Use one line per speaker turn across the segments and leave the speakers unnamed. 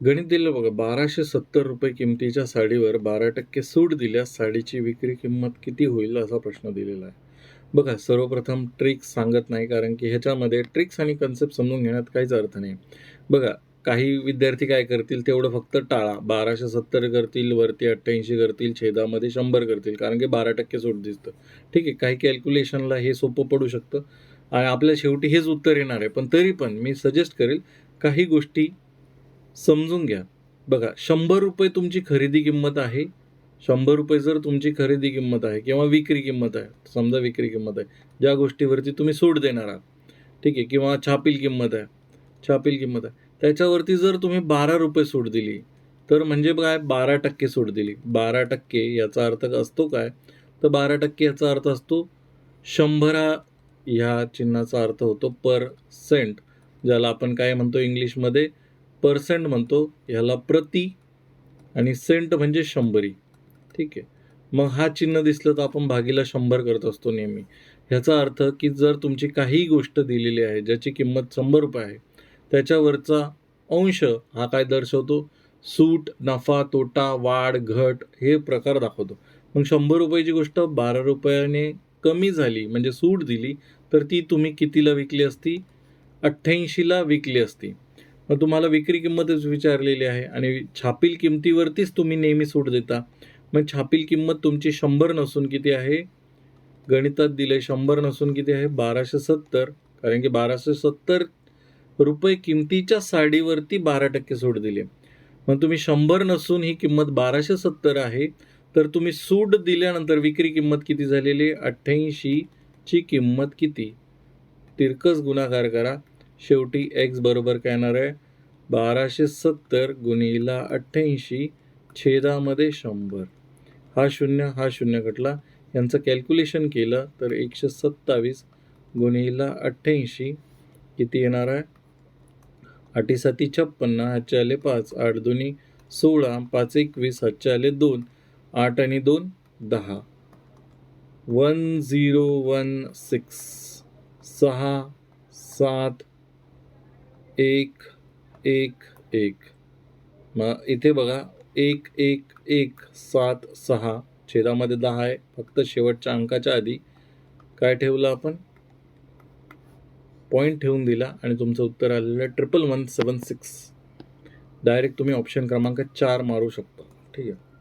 गणित दिलं बघा बाराशे सत्तर रुपये किमतीच्या साडीवर बारा टक्के सूट दिल्यास साडीची विक्री किंमत किती होईल असा प्रश्न दिलेला आहे. बघा सर्वप्रथम ट्रिक्स सांगत नाही कारण की ह्याच्यामध्ये ट्रिक्स आणि कन्सेप्ट समजून घेण्यात काहीच अर्थ नाही. बघा काही विद्यार्थी काय करतील तेवढं फक्त टाळा. बाराशे सत्तर करतील वरती अठ्ठ्याऐंशी करतील छेदामध्ये शंभर करतील कारण की बारा टक्के सूट दिसतं. ठीक आहे काही कॅल्क्युलेशनला हे सोपं पडू शकतं. आणि आपल्या शेवटी हेच उत्तर येणार आहे. पण तरी पण मी सजेस्ट करेल काही गोष्टी समजून घ्या. बघा शंभर रुपये तुमची खरेदी किंमत आहे. शंभर रुपये जर तुमची खरेदी किंमत आहे किंवा विक्री किंमत आहे समजा विक्री किंमत आहे ज्या गोष्टीवरती तुम्ही सूट देणार आहात ठीक आहे किंवा छापील किंमत आहे छापील किंमत आहे त्याच्यावरती जर तुम्ही बारा रुपये सूट दिली तर म्हणजे काय? बारा टक्के सूट दिली. बारा टक्के याचा अर्थ असतो काय? तर बारा टक्के याचा अर्थ असतो शंभरा ह्या चिन्हाचा अर्थ होतो पर सेंट ज्याला आपण काय म्हणतो इंग्लिशमध्ये? पर्सेंट म्हणतो ह्याला प्रति आणि सेंट म्हणजे शंभरी. ठीक आहे? मग हा चिन्ह दिसलं तर आपण भागीला शंभर करत असतो नेहमी. ह्याचा अर्थ की जर तुमची काही गोष्ट दिलेली आहे ज्याची किंमत शंभर रुपये आहे त्याच्यावरचा अंश हा काय दर्शवतो? सूट नफा तोटा वाढ घट हे प्रकार दाखवतो. मग शंभर रुपयाची गोष्ट बारा रुपयाने कमी झाली म्हणजे सूट दिली तर ती तुम्ही कितीला विकली असती? अठ्ठ्याऐंशीला विकली असती. मग तुम्हाला विक्री किंमतच विचारलेली आहे आणि छापील किमतीवरतीच तुम्ही नेहमी सूट देता. मग छापील किंमत तुमची शंभर नसून किती आहे? गणितात दिले शंभर नसून किती आहे? बाराशे सत्तर. कारण की बाराशे सत्तर रुपये किमतीच्या साडीवरती बारा टक्के सूट दिली. मग तुम्ही शंभर नसून ही किंमत बाराशे सत्तर आहे तर तुम्ही सूट दिल्यानंतर विक्री किंमत किती झालेली अठ्ठ्याऐंशीची किंमत किती? तिरकस गुणाकार करा. शेवटी एक्स बरोबर काय येणार आहे? बाराशे सत्तर गुणिला अठ्ठ्याऐंशी छेदामध्ये शंभर. हा शून्य हा शून्य कटला यांचं कॅल्क्युलेशन केलं तर एकशे सत्तावीस गुणिला अठ्ठ्याऐंशी किती येणार आहे? आठी छप्पन्न हातचे आले पाच आठ दोन्ही सोळा पाच एकवीस हातचे आले दोन आठ आणि दोन दहा. वन झिरो वन सिक्स सहा सात एक एक एक. मग इथे बघा एक एक एक सात सहा. छेदामध्ये दहा आहे. फक्त शेवटच्या अंकाच्या आधी काय ठेवलं आपण? पॉईंट ठेवून दिला आणि तुमचं उत्तर आलेलं आहे triple one seven six direct तुम्ही ऑप्शन क्रमांक चार मारू शकता. ठीक आहे.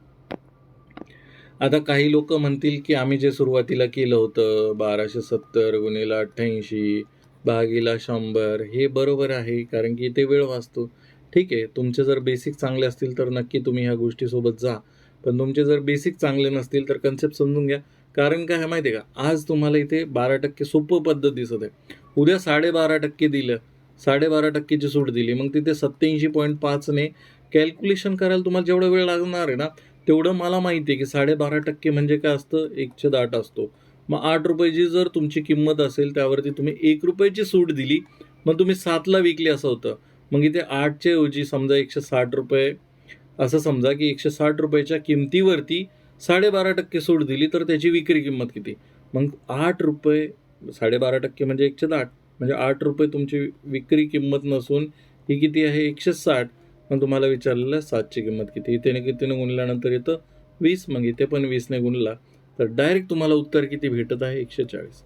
आता काही लोक म्हणतील की आम्ही जे सुरुवातीला केलं होतं बाराशे सत्तर गुणिला अठ्ठ्याऐंशी भागीला शंभर हे बरोबर आहे कारण की ते वेळ वाचतो. ठीक आहे तुमचे जर बेसिक चांगले असतील तर नक्की तुम्ही ह्या गोष्टीसोबत जा. पण तुमचे जर बेसिक चांगले नसतील तर कन्सेप्ट समजून घ्या. कारण काय आहे माहिती आहे का? आज तुम्हाला इथे बारा टक्के सोपं पद्धत दिसत आहे. उद्या साडेबारा टक्के दिलं साडेबारा टक्केची सूट दिली मग तिथे सत्याऐंशी पॉईंट पाचने कॅल्क्युलेशन करायला तुम्हाला जेवढा वेळ लागणार आहे ना तेवढं मला माहिती आहे की साडेबारा टक्के म्हणजे काय असतं? एकशे दाट असतो. मग आठ रुपयाची जर तुमची किंमत असेल त्यावरती तुम्ही एक रुपयाची सूट दिली मग तुम्ही सातला विकली असं होतं. मग इथे आठच्या ऐवजी समजा एकशे साठ रुपये असं समजा की एकशे साठ रुपयाच्या किमतीवरती साडेबारा टक्के सूट दिली तर त्याची विक्री किंमत किती? मग आठ रुपये साडेबारा टक्के म्हणजे एकशे आठ म्हणजे आठ रुपये तुमची विक्री किंमत नसून ही किती आहे? एकशे साठ. मग तुम्हाला विचारलेलं सातची किंमत किती? इथे कितीने गुणल्यानंतर येतं वीस मग इथे पण वीसने गुणला. तर डायरेक्ट तुम्हाला उत्तर किती भेटत आहे? एकशे चाळीस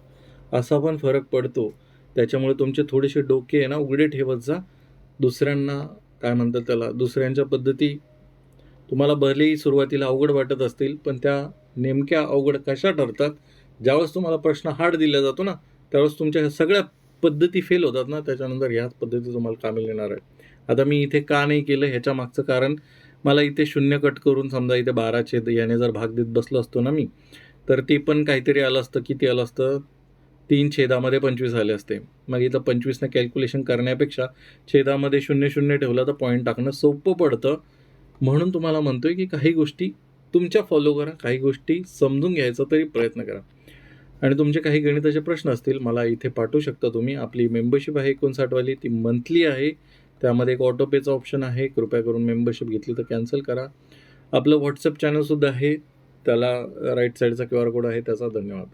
असा पण फरक पडतो. त्याच्यामुळे तुमचे थोडेसे डोके आहे ना उघडे ठेवत जा. दुसऱ्यांना काय म्हणतात त्याला दुसऱ्यांच्या पद्धती तुम्हाला भलेही सुरुवातीला अवघड वाटत असतील पण त्या नेमक्या अवघड कशा ठरतात? ज्यावेळेस तुम्हाला प्रश्न हार्ड दिला जातो ना त्यावेळेस तुमच्या ह्या सगळ्या पद्धती फेल होतात ना त्याच्यानंतर ह्याच पद्धती तुम्हाला कामी येणार आहे. आता मी इथे का नाही केलं ह्याच्या मागचं कारण मला इथे शून्य कट करून समजा इथे बारा छेद याने जर भाग देत बसलो असतो ना मी तर ते पण काहीतरी आलं असतं किती आलं असतं? तीन छेदामध्ये पंचवीस आले असते. मग इथं पंचवीसनं कॅल्क्युलेशन करण्यापेक्षा छेदामध्ये शून्य शून्य ठेवलं तर पॉईंट टाकणं सोपं पडतं. म्हणून तुम्हाला म्हणतोय की काही गोष्टी तुमच्या फॉलो करा काही गोष्टी समजून घ्यायचा तरी प्रयत्न करा. आणि तुमचे काही गणिताचे प्रश्न असतील मला इथे पाठवू शकता तुम्ही. आपली मेंबरशिप आहे एकोणसाठवाली ती मंथली आहे. त्यामध्ये एक ऑटोपेचा ऑप्शन आहे. कृपया करून मेंबरशिप घेतली तर कॅन्सल करा. आपलं व्हॉट्सअप चॅनलसुद्धा आहे. त्याला राईट साईडचा क्यू आर कोड आहे त्याचा धन्यवाद.